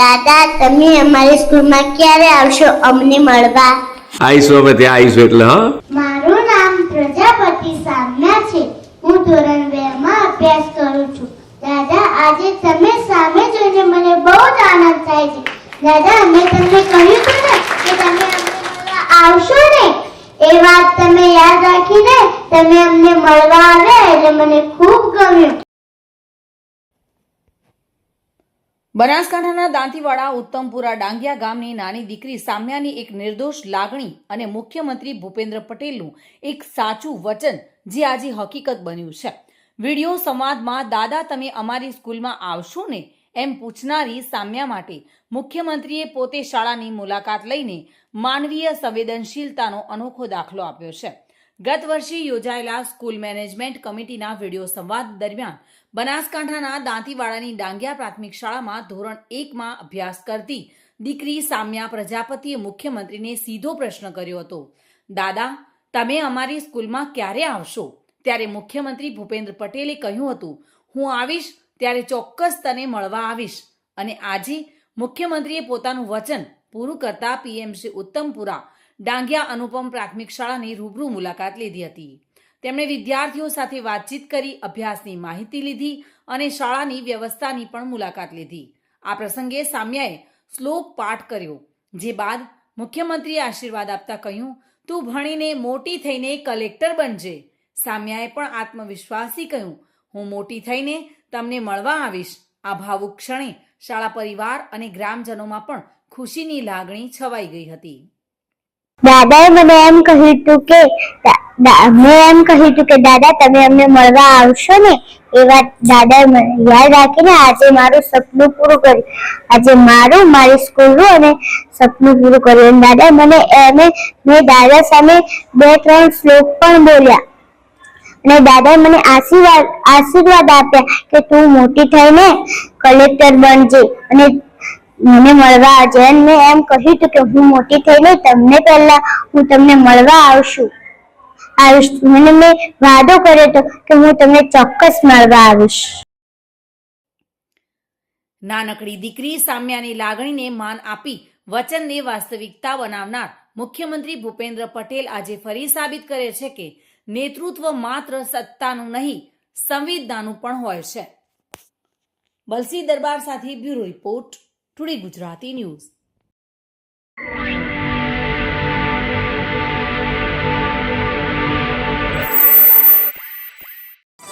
દાદા તમે અમારી સ્કૂલમાં ક્યારે આવશો? અમને મળવા. આવીશું અમે ત્યાં આઈશું એટલે હા? મારું નામ પ્રજાપતિ સામના છે. હું ધોરણ બે માં અભ્યાસ કરું છું. દાદા આજે તમે સામે જોઈને મને બહુ જ આનંદ થાય છે. દાદા મેં તમને કહ્યું હતું ને કે તમે અમને મળવા આવશો ને એ વાત તમે યાદ રાખીને તમે અમને મળવા આવ્યા એટલે મને ખૂબ ગમ્યું. બનાસકાંઠાના દાંતીવાડા, ઉત્તમપુરા, ડાંગિયા ગામની નાની દીકરી સામ્યાની એક નિર્દોષ લાગણી અને મુખ્યમંત્રી ભૂપેન્દ્ર પટેલનું એક સાચું વચન જે આજે હકીકત બન્યું છે. વીડિયો સંવાદમાં, દાદા, તમે અમારી સ્કૂલમાં આવશો ને? એમ પૂછનારી સામ્યા માટે મુખ્યમંત્રીએ પોતે શાળાની મુલાકાત લઈને માનવીય સંવેદનશીલતાનો અનોખો દાખલો આપ્યો છે. ગત વર્ષે યોજાયેલા સ્કૂલ મેનેજમેન્ટ કમિટીના વીડિયો સંવાદ દરમિયાન બનાસકાંઠાના દાંતીવાડાની ડાંગિયા પ્રાથમિક શાળામાં ધોરણ એકમાં અભ્યાસ કરતી દીકરી સામ્યા પ્રજાપતિએ મુખ્યમંત્રીને સીધો પ્રશ્ન કર્યો હતો. દાદા, તમે અમારી સ્કૂલમાં ક્યારે આવશો? ત્યારે મુખ્યમંત્રી ભૂપેન્દ્ર પટેલે કહ્યું હતું, હું આવીશ ત્યારે ચોક્કસ તને મળવા આવીશ. અને આજે મુખ્યમંત્રીએ પોતાનું વચન પૂરું કરતા પીએમસી ઉત્તમપુરા ડાંગિયા અનુપમ પ્રાથમિક શાળાની રૂબરૂ મુલાકાત લીધી હતી. તેમણે વિદ્યાર્થીઓ સાથે વાતચીત કરી, અભ્યાસની માહિતી લીધી અને શાળાની વ્યવસ્થાની પણ મુલાકાત લીધી. આ પ્રસંગે સામ્યાએ શ્લોક પાઠ કર્યો, જે બાદ મુખ્યમંત્રીએ આશીર્વાદ આપતા કહ્યું, તું ભણીને મોટી થઈને કલેક્ટર બનજે. સામ્યાએ પણ આત્મવિશ્વાસી કહ્યું, હું મોટી થઈને તમને મળવા આવીશ. આ ભાવુક ક્ષણે શાળા પરિવાર અને ગ્રામજનોમાં પણ ખુશીની લાગણી છવાઈ ગઈ હતી. દાદાએ મને એમ કહ્યું હતું કે મેં એમ કહ્યું હતું કે, દાદા, તમે અમને મળવા આવશો ને? એ વાત દાદાએ મને યાદ રાખીને આજે મારું સપનું પૂરું કર્યું. આજે મારું, મારી સ્કૂલનું અને સપનું પૂરું કર્યું. અને દાદાએ મને એમે મેં દાદા સામે બે ત્રણ શ્લોક પણ બોલ્યા. અને દાદાએ મને આશીર્વાદ આશીર્વાદ આપ્યા કે તું મોટી થઈને કલેક્ટર બનજે અને મને મળવા આવજો અને મેં એમ કહ્યું કે હું મોટી થઈને તમને પહેલા હું તમને મળવા આવશું. આવીશ મને મેં વાદો કર્યો હતો કે હું તમને ચોક્કસ મળવા આવીશ. નાનકડી દીકરી સામ્યાની લાગણીને માન આપી વચનને વાસ્તવિકતા બનાવનાર મુખ્યમંત્રી ભૂપેન્દ્ર પટેલ આજે ફરી સાબિત કરે છે કે નેતૃત્વ માત્ર સત્તાનું નહીં સંવેદનાનું પણ હોય છે. બલસી દરબાર સાથે bureau report. Today Gujarati news.